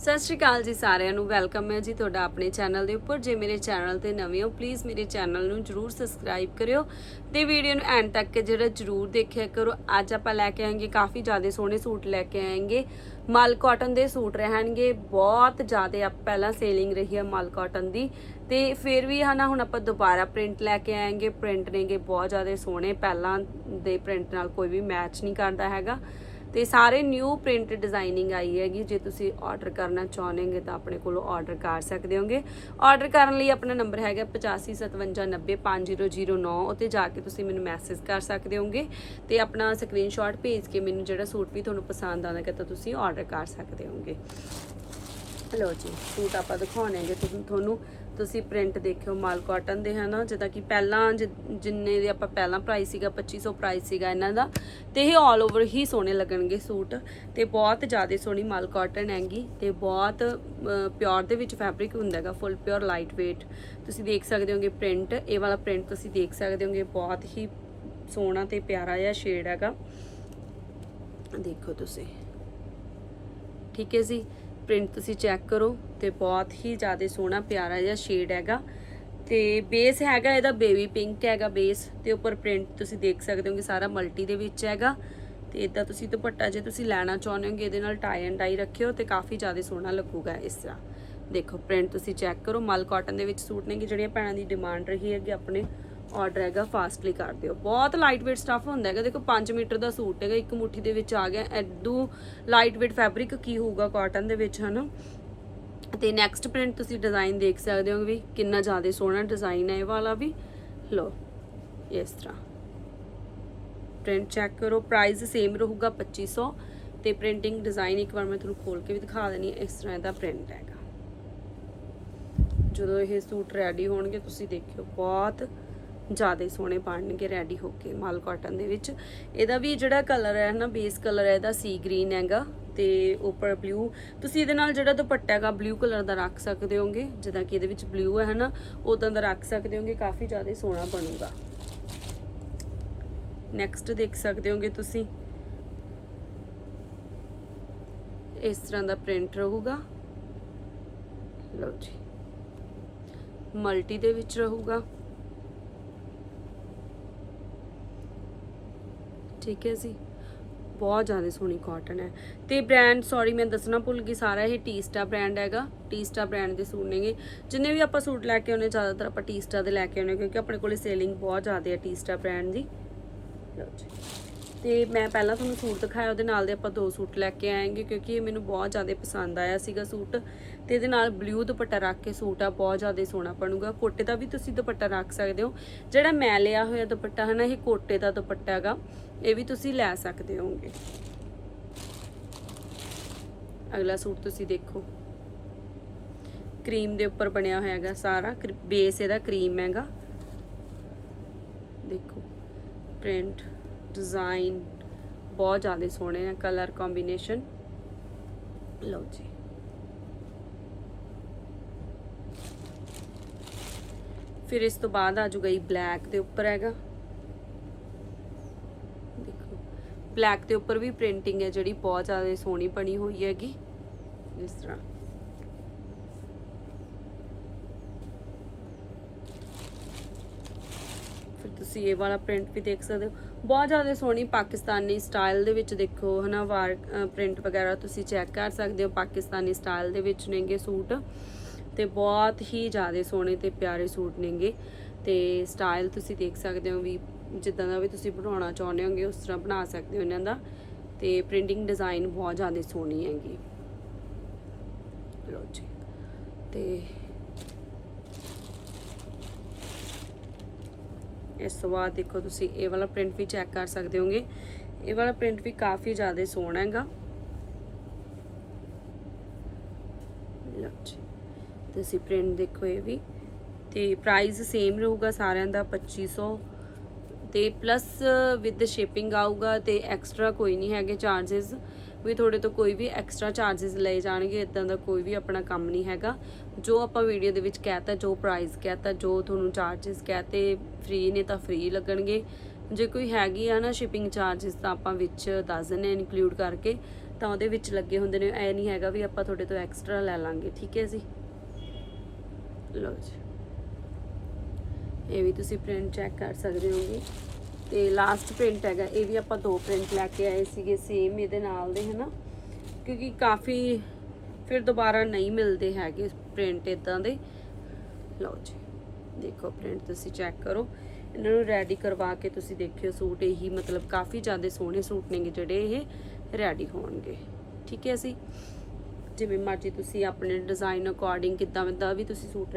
ਸਤਿ ਸ਼੍ਰੀ ਅਕਾਲ ਜੀ ਸਾਰਿਆਂ ਨੂੰ, ਵੈਲਕਮ ਹੈ ਜੀ ਤੁਹਾਡਾ ਆਪਣੇ ਚੈਨਲ ਦੇ ਉੱਪਰ। ਜੇ ਮੇਰੇ ਚੈਨਲ ਤੇ ਨਵੇਂ ਹੋ ਪਲੀਜ਼ ਮੇਰੇ ਚੈਨਲ ਨੂੰ ਜਰੂਰ ਸਬਸਕ੍ਰਾਈਬ ਕਰਿਓ ਤੇ ਵੀਡੀਓ ਨੂੰ ਐਂਡ ਤੱਕ ਜਿਹੜਾ ਜਰੂਰ ਦੇਖਿਆ ਕਰੋ। ਅੱਜ ਆਪਾਂ ਲੈ ਕੇ ਆਏਗੇ ਕਾਫੀ ਜ਼ਿਆਦਾ ਸੋਹਣੇ ਸੂਟ ਲੈ ਕੇ ਆਏਗੇ। ਮਲ ਕਾਟਨ ਦੇ ਸੂਟ ਰਹਿਣਗੇ, ਬਹੁਤ ਜ਼ਿਆਦਾ ਆਪ ਪਹਿਲਾਂ ਸੇਲਿੰਗ ਰਹੀ ਹੈ ਮਲ ਕਾਟਨ ਦੀ। ਤੇ ਫਿਰ ਵੀ ਹਨਾ, ਹੁਣ ਆਪਾਂ ਦੁਬਾਰਾ ਪ੍ਰਿੰਟ ਲੈ ਕੇ ਆਏਗੇ। ਪ੍ਰਿੰਟ ਨੇਗੇ ਬਹੁਤ ਜ਼ਿਆਦਾ ਸੋਹਣੇ, ਪਹਿਲਾਂ ਦੇ ਪ੍ਰਿੰਟ ਨਾਲ ਕੋਈ ਵੀ ਮੈਚ ਨਹੀਂ ਕਰਦਾ ਹੈਗਾ। ਤੇ ਸਾਰੇ ਨਿਊ ਪ੍ਰਿੰਟ ਡਿਜ਼ਾਈਨਿੰਗ ਆਈ ਹੈਗੀ, ਜੇ ਤੁਸੀਂ ਆਰਡਰ ਕਰਨਾ ਚਾਹੁੰਦੇ ਤਾਂ ਆਪਣੇ ਕੋਲੋਂ ਆਰਡਰ ਕਰ ਸਕਦੇ ਹੋਗੇ। ਆਰਡਰ ਕਰਨ ਲਈ ਆਪਣਾ ਨੰਬਰ ਹੈਗਾ 8557905009 ਉੱਤੇ ਜਾ ਕੇ ਤੁਸੀਂ ਮੈਨੂੰ ਮੈਸੇਜ ਕਰ ਸਕਦੇ ਹੋਗੇ ਤੇ ਆਪਣਾ ਸਕਰੀਨਸ਼ਾਟ ਭੇਜ ਕੇ ਮੈਨੂੰ ਜਿਹੜਾ ਸੂਟ ਵੀ ਤੁਹਾਨੂੰ ਪਸੰਦ ਆਉਂਦਾ ਹੈ ਤਾਂ ਤੁਸੀਂ ਆਰਡਰ ਕਰ ਸਕਦੇ ਹੋਗੇ। ਲੋ ਜੀ, ਸੂਟ ਆਪਾਂ ਦਿਖਾਉਣੇਗੇ ਤੁਹਾਨੂੰ ਤੁਹਾਨੂੰ। ਤੁਸੀਂ ਪ੍ਰਿੰਟ ਦੇਖਿਓ ਮਾਲ ਕਾਟਨ ਦੇ, ਹਨਾ? ਜਿੱਦਾਂ ਕਿ ਪਹਿਲਾਂ ਜਿ- ਜਿੰਨੇ ਦੇ ਆਪਾਂ ਪਹਿਲਾਂ ਪ੍ਰਾਈਸ ਸੀਗਾ 2500 ਪ੍ਰਾਈਸ ਸੀਗਾ ਇਹਨਾਂ ਦਾ, ਤੇ ਇਹ 올 ਓਵਰ ਹੀ ਸੋਹਣੇ ਲੱਗਣਗੇ ਸੂਟ। ਤੇ ਬਹੁਤ ਜ਼ਿਆਦਾ ਸੋਹਣੀ ਮਾਲ ਕਾਟਨ ਹੈਗੀ, ਤੇ ਬਹੁਤ ਪਿਓਰ ਦੇ ਵਿੱਚ ਫੈਬਰਿਕ ਹੁੰਦਾ ਹੈਗਾ ਫੁੱਲ ਪਿਓਰ ਲਾਈਟ weight ਤੁਸੀਂ ਦੇਖ ਸਕਦੇ ਹੋਗੇ ਪ੍ਰਿੰਟ ਇਹ ਵਾਲਾ ਪ੍ਰਿੰਟ ਤੁਸੀਂ ਦੇਖ ਸਕਦੇ ਹੋਗੇ, ਬਹੁਤ ਹੀ ਸੋਹਣਾ ਤੇ ਪਿਆਰਾ ਜਿਹਾ ਸ਼ੇਡ ਹੈਗਾ। ਦੇਖੋ ਤੁਸੀਂ। ਠੀਕ ਹੈ ਜੀ? ਪ੍ਰਿੰਟ ਤੁਸੀਂ ਚੈੱਕ ਕਰੋ ਤੇ ਬਹੁਤ ਹੀ ਜ਼ਿਆਦਾ ਸੋਹਣਾ, ਪਿਆਰਾ ਜਿਹਾ ਸ਼ੇਡ ਹੈਗਾ। ਤੇ ਬੇਸ ਹੈਗਾ ਇਹਦਾ ਬੇਬੀ ਪਿੰਕ ਹੈਗਾ ਬੇਸ ਤੇ ਉੱਪਰ ਪ੍ਰਿੰਟ ਤੁਸੀਂ ਦੇਖ ਸਕਦੇ ਹੋ ਕਿ ਸਾਰਾ ਮਲਟੀ ਦੇ ਵਿੱਚ ਹੈਗਾ। ਤੇ ਇਦਾਂ ਤੁਸੀਂ ਦੁਪੱਟਾ ਜੇ ਤੁਸੀਂ ਲੈਣਾ ਚਾਹੁੰਦੇ ਹੋਗੇ ਇਹਦੇ ਨਾਲ ਟਾਈ ਐਂਡ ਡਾਈ ਰੱਖਿਓ ਤੇ ਕਾਫੀ ਜ਼ਿਆਦਾ ਸੋਹਣਾ ਲੱਗੂਗਾ ਇਸ ਤਰ੍ਹਾਂ। ਦੇਖੋ ਪ੍ਰਿੰਟ ਤੁਸੀਂ ਚੈੱਕ ਕਰੋ, ਮਲ ਕਾਟਨ ਦੇ ਵਿੱਚ ਸੂਟ ਨੇ ਕਿ ਜਿਹੜੀਆਂ ਭੈਣਾਂ ਦੀ ਡਿਮਾਂਡ ਰਹੀ ਹੈਗੀ ਆਪਣੇ। ਆਰਡਰ ਹੈਗਾ ਫਾਸਟਲੀ ਕਰ ਦਿਓ। ਬਹੁਤ ਲਾਈਟ weight ਸਟਫ ਹੁੰਦਾ ਹੈਗਾ। ਦੇਖੋ 5 ਮੀਟਰ ਦਾ ਸੂਟ ਹੈਗਾ, ਇੱਕ ਮੁੱਠੀ ਦੇ ਵਿੱਚ ਆ ਗਿਆ। ਐਡੂ ਲਾਈਟ weight ਫੈਬਰਿਕ ਕੀ ਹੋਊਗਾ ਕਾਟਨ ਦੇ ਵਿੱਚ, ਹਨਾ? ਤੇ ਨੈਕਸਟ ਪ੍ਰਿੰਟ ਤੁਸੀਂ ਡਿਜ਼ਾਈਨ ਦੇਖ ਸਕਦੇ ਹੋ ਵੀ ਕਿੰਨਾ ਜ਼ਿਆਦਾ ਸੋਹਣਾ ਡਿਜ਼ਾਈਨ ਹੈ ਇਹ ਵਾਲਾ ਵੀ। ਲੋ ਇਸ ਤਰ੍ਹਾਂ। ਪ੍ਰਿੰਟ ਚੈੱਕ ਕਰੋ। ਪ੍ਰਾਈਸ ਸੇਮ ਰਹੂਗਾ 2500 ਤੇ ਪ੍ਰਿੰਟਿੰਗ ਡਿਜ਼ਾਈਨ ਇੱਕ ਵਾਰ ਮੈਂ ਤੁਹਾਨੂੰ ਖੋਲ ਕੇ ਵੀ ਦਿਖਾ ਦੇਣੀ ਹੈ, ਇਸ ਤਰ੍ਹਾਂ ਇਹਦਾ ਪ੍ਰਿੰਟ ਹੈਗਾ। ਜਦੋਂ ਇਹ ਸੂਟ ਰੈਡੀ ਹੋਣਗੇ, ਤੁਸੀਂ ਦੇਖਿਓ, ਬਹੁਤ ਜ਼ਿਆਦਾ ਸੋਹਣੇ ਬਣਨਗੇ ਰੈਡੀ ਹੋ ਕੇ ਮਾਲ ਕਾਟਨ ਦੇ ਵਿੱਚ। ਇਹਦਾ ਵੀ ਜਿਹੜਾ ਕਲਰ ਹੈ ਨਾ ਬੇਸ ਕਲਰ ਹੈ, ਇਹਦਾ ਸੀ ਗ੍ਰੀਨ ਹੈਗਾ ਤੇ ਉੱਪਰ ਬਲੂ ਤੁਸੀਂ ਇਹਦੇ ਨਾਲ ਜਿਹੜਾ ਦੁਪੱਟਾ ਹੈਗਾ ਬਲੂ ਕਲਰ ਦਾ ਰੱਖ ਸਕਦੇ ਹੋਗੇ, ਜਿੱਦਾਂ ਕਿ ਇਹਦੇ ਵਿੱਚ ਬਲੂ ਹੈ, ਹਨਾ? ਉਦਾਂ ਦਾ ਰੱਖ ਸਕਦੇ ਹੋਗੇ, ਕਾਫੀ ਜ਼ਿਆਦਾ ਸੋਹਣਾ ਬਣੂਗਾ। ਨੈਕਸਟ ਦੇਖ ਸਕਦੇ ਹੋਗੇ ਤੁਸੀਂ। ਇਸ ਤਰ੍ਹਾਂ ਦਾ ਪ੍ਰਿੰਟ ਰਹੂਗਾ। ਲਓ ਜੀ। ਮਲਟੀ ਦੇ ਵਿੱਚ ਰਹੂਗਾ। ਠੀਕ ਹੈ ਜੀ। ਬਹੁਤ ਜ਼ਿਆਦਾ ਸੋਹਣੀ ਕਾਟਨ ਹੈ। ਤੇ ਬ੍ਰਾਂਡ ਸੌਰੀ ਮੈਂ ਦੱਸਣਾ ਭੁੱਲ ਗਈ, ਸਾਰਾ ਇਹ ਟੀਸਟਾ ਬ੍ਰਾਂਡ ਹੈਗਾ। ਟੀਸਟਾ ਬ੍ਰਾਂਡ ਦੇ ਸੂਟ ਨੇਗੇ। ਜਿੰਨੇ ਵੀ ਆਪਾਂ ਸੂਟ ਲੈ ਕੇ ਆਉਨੇ ਜ਼ਿਆਦਾਤਰ ਆਪਾਂ ਟੀਸਟਾ ਦੇ ਲੈ ਕੇ ਆਉਨੇ ਕਿਉਂਕਿ ਆਪਣੇ ਕੋਲੇ ਸੇਲਿੰਗ ਬਹੁਤ ਜ਼ਿਆਦਾ ਹੈ ਟੀਸਟਾ ਬ੍ਰਾਂਡ ਦੀ। ਲਓ ਜੀ। ਤੇ ਮੈਂ ਪਹਿਲਾਂ ਤੁਹਾਨੂੰ ਸੂਟ ਦਿਖਾਇਆ, ਉਹਦੇ ਨਾਲ ਦੇ ਆਪਾਂ ਦੋ ਸੂਟ ਲੈ ਕੇ ਆਏਗੇ, ਕਿਉਂਕਿ ਇਹ ਮੈਨੂੰ ਬਹੁਤ ਜ਼ਿਆਦਾ ਪਸੰਦ ਆਇਆ ਸੀਗਾ ਸੂਟ। ਤੇ ਇਹਦੇ ਨਾਲ ਬਲੂ ਦੁਪੱਟਾ ਰੱਖ ਕੇ ਸੂਟ ਆ, ਬਹੁਤ ਜ਼ਿਆਦਾ ਸੋਹਣਾ ਬਣੂਗਾ। ਕੋਟੇ ਦਾ ਵੀ ਤੁਸੀਂ ਦੁਪੱਟਾ ਰੱਖ ਸਕਦੇ ਹੋ। ਜਿਹੜਾ ਮੈਂ ਲਿਆ ਹੋਇਆ ਦੁਪੱਟਾ ਹੈ ਨਾ ਇਹ ਕੋਟੇ ਦਾ ਦੁਪੱਟਾ ਹੈਗਾ। ਇਹ ਵੀ ਤੁਸੀਂ ਲੈ ਸਕਦੇ ਹੋਗੇ ਅਗਲਾ ਸੂਟ ਤੁਸੀਂ ਦੇਖੋ। ਕਰੀਮ ਦੇ ਉੱਪਰ ਬਣਿਆ ਹੋਇਆ ਹੈਗਾ ਸਾਰਾ। ਬੇਸ ਇਹਦਾ ਕਰੀਮ ਹੈਗਾ। ਦੇਖੋ ਪ੍ਰਿੰਟ ਡਿਜ਼ਾਈਨ ਬਹੁਤ ਜ਼ਿਆਦਾ ਸੋਹਣੇ ਆ ਕਲਰ ਕੰਬੀਨੇਸ਼ਨ ਲਓ ਜੀ। ਫਿਰ ਇਸ ਤੋਂ ਬਾਅਦ ਆ ਜੂਗਾ ਇਹ ਬਲੈਕ ਦੇ ਉੱਪਰ ਹੈਗਾ। ਦੇਖੋ ਬਲੈਕ ਦੇ ਉੱਪਰ ਵੀ ਪ੍ਰਿੰਟਿੰਗ ਹੈ ਜਿਹੜੀ, ਬਹੁਤ ਜ਼ਿਆਦਾ ਸੋਹਣੀ ਬਣੀ ਹੋਈ ਹੈਗੀ। ਇਸ ਤਰ੍ਹਾਂ। ਫਿਰ ਤੁਸੀਂ ਇਹ ਵਾਲਾ ਪ੍ਰਿੰਟ ਵੀ ਦੇਖ ਸਕਦੇ ਹੋ। ਬਹੁਤ ਜ਼ਿਆਦਾ ਸੋਹਣੀ ਪਾਕਿਸਤਾਨੀ ਸਟਾਈਲ ਦੇ ਵਿੱਚ ਦੇਖੋ, ਹਨਾ, ਵਾਰ ਪ੍ਰਿੰਟ ਵਗੈਰਾ ਤੁਸੀਂ ਚੈੱਕ ਕਰ ਸਕਦੇ ਹੋ, ਪਾਕਿਸਤਾਨੀ ਸਟਾਈਲ ਦੇ ਵਿੱਚ ਨੇਗੇ ਸੂਟ। ਤੇ ਬਹੁਤ ਹੀ ਜ਼ਿਆਦਾ ਸੋਹਣੇ ਤੇ ਪਿਆਰੇ ਸੂਟ ਨੇਗੇ। ਤੇ ਸਟਾਈਲ ਤੁਸੀਂ ਦੇਖ ਸਕਦੇ ਹੋ ਵੀ ਜਿੱਦਾਂ ਦਾ ਵੀ ਤੁਸੀਂ ਬਣਾਉਣਾ ਚਾਹੁੰਦੇ ਹੋਗੇ, ਉਸ ਤਰ੍ਹਾਂ ਬਣਾ ਸਕਦੇ ਹੋ ਇਹਨਾਂ ਦਾ। ਤੇ ਪ੍ਰਿੰਟਿੰਗ ਡਿਜ਼ਾਈਨ ਬਹੁਤ ਜ਼ਿਆਦਾ ਸੋਹਣੀ ਹੈਗੀ। ਲੋ ਜੀ। ਤੇ ਇਸ ਤੋਂ ਬਾਅਦ ਦੇਖੋ ਤੁਸੀਂ, ਇਹ ਵਾਲਾ ਪ੍ਰਿੰਟ ਵੀ ਚੈੱਕ ਕਰ ਸਕਦੇ ਹੋਗੇ। ਇਹ ਵਾਲਾ ਪ੍ਰਿੰਟ ਵੀ ਕਾਫੀ ਜ਼ਿਆਦਾ ਸੋਹਣਾ ਹੈਗਾ ਲਓ ਜੀ ਤੁਸੀਂ ਪ੍ਰਿੰਟ ਦੇਖੋ ਇਹ ਵੀ। ਤੇ ਪ੍ਰਾਈਸ ਸੇਮ ਰਹੂਗਾ ਸਾਰਿਆਂ ਦਾ 2500 ਤੇ ਪਲੱਸ ਵਿਦ ਸ਼ਿਪਿੰਗ ਆਊਗਾ ਤੇ ਐਕਸਟਰਾ ਕੋਈ ਨਹੀਂ ਹੈਗੇ ਚਾਰजेस ਵੀ ਤੁਹਾਡੇ ਤੋਂ ਕੋਈ ਵੀ ਐਕਸਟਰਾ ਚਾਰजेस ਲਏ ਜਾਣਗੇ ਇਦਾਂ ਦਾ ਕੋਈ ਵੀ ਆਪਣਾ ਕੰਮ ਨਹੀਂ ਹੈਗਾ। ਜੋ ਆਪਾਂ ਵੀਡੀਓ ਦੇ ਵਿੱਚ ਕਹਤਾ, ਜੋ ਪ੍ਰਾਈਸ ਕਹਤਾ, ਜੋ ਤੁਹਾਨੂੰ ਚਾਰजेस ਕਹਤੇ ਫ੍ਰੀ ਨੇ ਤਾਂ ਫ੍ਰੀ ਲੱਗਣਗੇ। ਜੇ ਕੋਈ ਹੈਗੀ ਆ ਨਾ ਸ਼ਿਪਿੰਗ ਚਾਰजेस ਤਾਂ ਆਪਾਂ ਵਿੱਚ ਦੱਸ ਦਿੰਨੇ ਇਨਕਲੂਡ ਕਰਕੇ। ਤਾਂ ਉਹਦੇ ਵਿੱਚ ਲੱਗੇ ਹੁੰਦੇ ਨੇ ਐ ਨਹੀਂ ਹੈਗਾ ਵੀ ਆਪਾਂ ਤੁਹਾਡੇ ਤੋਂ ਐਕਸਟਰਾ ਲੈ ਲਾਂਗੇ, ਠੀਕ ਹੈ ਜੀ? ਲਓ ਜੀ। ਇਹ ਵੀ ਤੁਸੀਂ ਪ੍ਰਿੰਟ ਚੈੱਕ ਕਰ ਸਕਦੇ ਹੋਗੇ ਤੇ ਲਾਸਟ ਪ੍ਰਿੰਟ ਹੈਗਾ, ਇਹ ਵੀ ਆਪਾਂ ਦੋ ਪ੍ਰਿੰਟ ਲੈ ਕੇ ਆਏ ਸੀਗੇ ਸੇਮ ਇਹਦੇ ਨਾਲ ਦੇ, ਹਨਾ? ਕਿਉਂਕਿ ਕਾਫੀ ਫਿਰ ਦੁਬਾਰਾ ਨਹੀਂ ਮਿਲਦੇ ਹੈਗੇ ਪ੍ਰਿੰਟ ਇਦਾਂ ਦੇ। ਲਓ ਜੀ, ਦੇਖੋ ਪ੍ਰਿੰਟ ਤੁਸੀਂ ਚੈੱਕ ਕਰੋ। ਇਹਨਾਂ ਨੂੰ ਰੈਡੀ ਕਰਵਾ ਕੇ ਤੁਸੀਂ ਦੇਖਿਓ ਸੂਟ, ਇਹੀ ਮਤਲਬ ਕਾਫੀ ਜ਼ਿਆਦਾ ਸੋਹਣੇ ਸੂਟ ਨੇਗੇ ਜਿਹੜੇ ਇਹ ਰੈਡੀ ਹੋਣਗੇ। ਠੀਕ ਹੈ ਜੀ? ਜਿਵੇਂ ਮਰਜ਼ੀ ਤੁਸੀਂ ਆਪਣੇ ਡਿਜ਼ਾਈਨ ਅਕੋਰਡਿੰਗ ਕਿੱਦਾਂ ਦਾ ਵੀ ਤੁਸੀਂ ਸੂਟ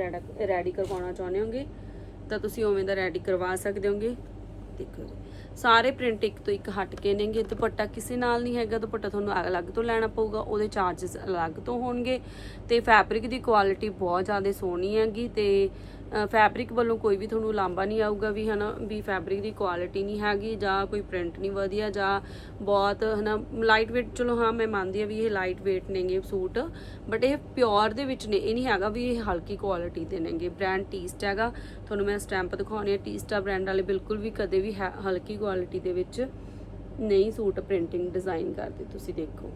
ਰੈਡੀ ਕਰਵਾਉਣਾ ਚਾਹੁੰਦੇ ਹੋਗੇ, ਤਾਂ ਤੁਸੀਂ ਉਵੇਂ ਦਾ ਰੈਡੀ ਕਰਵਾ ਸਕਦੇ ਹੋਗੇ। ਦੇਖੋ ਜੀ, ਸਾਰੇ ਪ੍ਰਿੰਟ ਇੱਕ ਤੋਂ ਇੱਕ ਹਟ ਕੇ ਨੇਗੇ, ਦੁਪੱਟਾ ਕਿਸੇ ਨਾਲ ਨਹੀਂ ਹੈਗਾ, ਦੁਪੱਟਾ ਤੁਹਾਨੂੰ ਅਲੱਗ ਤੋਂ ਲੈਣਾ ਪਊਗਾ, ਉਹਦੇ ਚਾਰजेस ਅਲੱਗ ਤੋਂ ਹੋਣਗੇ, ਤੇ ਫੈਬਰਿਕ ਦੀ ਕੁਆਲਿਟੀ ਬਹੁਤ ਜ਼ਿਆਦਾ ਸੋਹਣੀ ਹੈਗੀ, ਤੇ ਫੈਬਰਿਕ ਵੱਲੋਂ ਕੋਈ ਵੀ ਤੁਹਾਨੂੰ ਲਾਂਬਾ ਨਹੀਂ ਆਊਗਾ ਵੀ ਹਨਾ, ਵੀ ਫੈਬਰਿਕ ਦੀ ਕੁਆਲਿਟੀ ਨਹੀਂ ਹੈਗੀ ਜਾਂ ਕੋਈ ਪ੍ਰਿੰਟ ਨਹੀਂ ਵਧੀਆ ਜਾਂ ਬਹੁਤ ਹਨਾ ਲਾਈਟ weight ਚਲੋ ਹਾਂ, ਮੈਂ ਮੰਨਦੀ ਆ ਵੀ ਇਹ ਲਾਈਟ weight ਨੇਗੇ ਸੂਟ ਬਟ ਇਹ ਪਿਓਰ ਦੇ ਵਿੱਚ ਨੇ, ਇਹ ਨਹੀਂ ਹੈਗਾ ਵੀ ਇਹ ਹਲਕੀ ਕੁਆਲਿਟੀ ਦੇ ਨੇਗੇ ਬ੍ਰਾਂਡ ਟੀਸਟ ਹੈਗਾ। ਤੁਹਾਨੂੰ ਮੈਂ ਸਟੈਂਪ ਦਿਖਾਉਣੀ ਆ ਟੀਸਟਾ ਬ੍ਰਾਂਡ ਵਾਲੇ ਬਿਲਕੁਲ ਵੀ ਕਦੇ ਵੀ ਹੈ- ਹਲਕੀ ਕੁਆਲਿਟੀ ਦੇ ਵਿੱਚ ਨਹੀਂ ਸੂਟ ਪ੍ਰਿੰਟਿੰਗ ਡਿਜ਼ਾਈਨ ਕਰਦੇ, ਤੁਸੀਂ ਦੇਖੋ।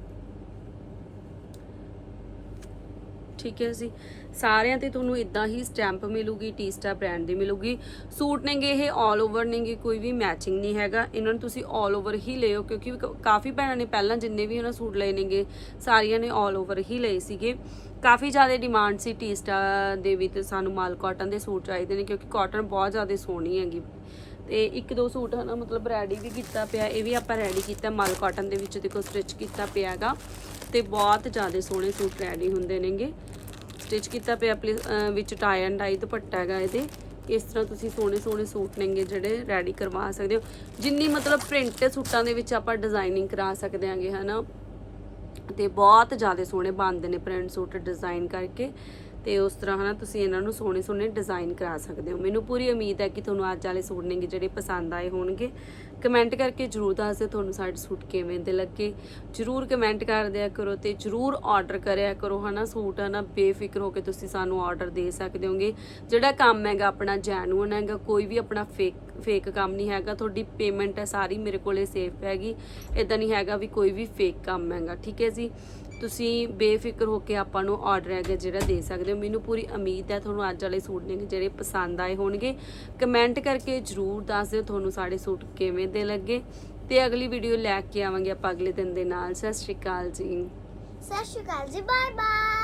ਠੀਕ ਹੈ ਜੀ ਸਾਰਿਆਂ ਤੇ ਤੁਹਾਨੂੰ ਇਦਾਂ ਹੀ ਸਟੈਂਪ ਮਿਲੂਗੀ ਟੀਸਟਾ ਬ੍ਰਾਂਡ ਦੀ ਮਿਲੂਗੀ ਸੂਟ ਨੇਗੇ ਇਹ 올 ਓਵਰ ਨੇਗੇ ਕੋਈ ਵੀ ਮੈਚਿੰਗ ਨਹੀਂ ਹੈਗਾ ਇਹਨਾਂ ਨੂੰ ਤੁਸੀਂ 올 ਓਵਰ ਹੀ ਲਿਓ ਕਿਉਂਕਿ ਕ- ਕਾਫੀ ਭੈਣਾਂ ਨੇ ਪਹਿਲਾਂ ਜਿੰਨੇ ਵੀ ਉਹਨਾਂ ਸੂਟ ਲਏ ਨੇਗੇ ਸਾਰੀਆਂ ਨੇ 올 ਓਵਰ ਹੀ ਲਏ ਸੀਗੇ ਕਾਫੀ ਜ਼ਿਆਦਾ ਡਿਮਾਂਡ ਸੀ ਟੀਸਟਾ ਦੇ ਵੀ ਤੇ ਸਾਨੂੰ ਮਾਲ ਕਾਟਨ ਦੇ ਸੂਟ ਚਾਹੀਦੇ ਨੇ ਕਿਉਂਕਿ ਕਾਟਨ ਬਹੁਤ ਜ਼ਿਆਦਾ ਸੋਹਣੀ ਹੈਗੀ ਤੇ ਇੱਕ ਦੋ ਸੂਟ ਹਨਾ ਮਤਲਬ ਰੈਡੀ ਵੀ ਕੀਤਾ ਪਿਆ ਇਹ ਵੀ ਆਪਾਂ ਰੈਡੀ ਕੀਤਾ ਮਲ ਕਾਟਨ ਦੇ ਵਿੱਚ ਦੇਖੋ ਸਟਿਚ ਕੀਤਾ ਪਿਆਗਾ ਤੇ ਬਹੁਤ ਜ਼ਿਆਦਾ ਸੋਹਣੇ ਸੂਟ ਰੈਡੀ ਹੁੰਦੇ ਨੇਗੇ। ਸਟਿਚ ਕੀਤਾ ਪਿਆ ਪਲੀ- ਵਿੱਚ ਟਾਈ ਐਂਡ ਡਾਈ ਦੁਪੱਟਾ ਹੈਗਾ ਇਹਦੇ। ਇਸ ਤਰ੍ਹਾਂ ਤੁਸੀਂ ਸੋਹਣੇ ਸੋਹਣੇ ਸੂਟ ਨੇਗੇ ਜਿਹੜੇ ਰੈਡੀ ਕਰਵਾ ਸਕਦੇ ਹੋ। ਜਿੰਨੀ ਮਤਲਬ ਪ੍ਰਿੰਟ ਸੂਟਾਂ ਦੇ ਵਿੱਚ ਆਪਾਂ ਡਿਜ਼ਾਈਨਿੰਗ ਕਰਾ ਸਕਦੇ ਆਂਗੇ ਹਨਾ? ਤੇ ਬਹੁਤ ਜ਼ਿਆਦਾ ਸੋਹਣੇ ਬਣਦੇ ਨੇ ਪ੍ਰਿੰਟ ਸੂਟ ਡਿਜ਼ਾਈਨ ਕਰਕੇ। ਤੇ ਉਸ ਤਰ੍ਹਾਂ ਹਨਾ ਤੁਸੀਂ ਇਹਨਾਂ ਨੂੰ ਸੋਹਣੇ ਸੋਹਣੇ ਡਿਜ਼ਾਈਨ ਕਰਾ ਸਕਦੇ ਹੋ। ਮੈਨੂੰ ਪੂਰੀ ਉਮੀਦ ਹੈ ਕਿ ਤੁਹਾਨੂੰ ਅੱਜ ਵਾਲੇ ਸੂਟ ਨੇਗੇ ਜਿਹੜੇ ਪਸੰਦ ਆਏ ਹੋਣਗੇ। ਕਮੈਂਟ ਕਰਕੇ ਜਰੂਰ ਦੱਸ ਦਿਓ ਤੁਹਾਨੂੰ ਸਾਡੇ ਸੂਟ ਕਿਵੇਂ ਦੇ ਲੱਗੇ। ਜਰੂਰ ਕਮੈਂਟ ਕਰ ਦਿਆ ਕਰੋ ਤੇ ਜਰੂਰ ਆਰਡਰ ਕਰਿਆ ਕਰੋ ਹਨਾ ਸੂਟ ਹਨਾ। ਬੇਫਿਕਰ ਹੋ ਕੇ ਤੁਸੀਂ ਸਾਨੂੰ ਆਰਡਰ ਦੇ ਸਕਦੇ ਹੋਗੇ। ਜਿਹੜਾ ਕੰਮ ਹੈਗਾ ਆਪਣਾ ਜੈਨੂਨ ਹੈਗਾ, ਕੋਈ ਵੀ ਆਪਣਾ ਫੇਕ ਫੇਕ ਕੰਮ ਨਹੀਂ ਹੈਗਾ। ਤੁਹਾਡੀ ਪੇਮੈਂਟ ਹੈ ਸਾਰੀ ਮੇਰੇ ਕੋਲੇ ਸੇਫ ਹੈਗੀ। ਇਦਾਂ ਨਹੀਂ ਹੈਗਾ ਵੀ ਕੋਈ ਵੀ ਫੇਕ ਕੰਮ ਹੈਗਾ, ਠੀਕ ਹੈ ਜੀ? ਤੁਸੀਂ ਬੇਫਿਕਰ ਹੋ ਕੇ ਆਪਾਂ ਨੂੰ ਆਰਡਰ ਹੈਗਾ ਜਿਹੜਾ ਦੇ ਸਕਦੇ ਹੋ। ਮੈਨੂੰ ਪੂਰੀ ਉਮੀਦ ਹੈ ਤੁਹਾਨੂੰ ਅੱਜ ਵਾਲੇ ਸੂਟ ਨੇ ਜਿਹੜੇ ਪਸੰਦ ਆਏ ਹੋਣਗੇ। ਕਮੈਂਟ ਕਰਕੇ ਜਰੂਰ ਦੱਸ ਦਿਓ ਤੁਹਾਨੂੰ ਸਾਡੇ ਸੂਟ ਕਿਵੇਂ ਦੇ ਲੱਗੇ। ਤੇ ਅਗਲੀ ਵੀਡੀਓ ਲੈ ਕੇ ਆਵਾਂਗੇ ਆਪਾਂ ਅਗਲੇ ਦਿਨ ਦੇ ਨਾਲ। ਸਤਿ ਸ਼੍ਰੀ ਅਕਾਲ ਜੀ। ਸਤਿ ਸ਼੍ਰੀ ਅਕਾਲ ਜੀ ਬਾਏ ਬਾਏ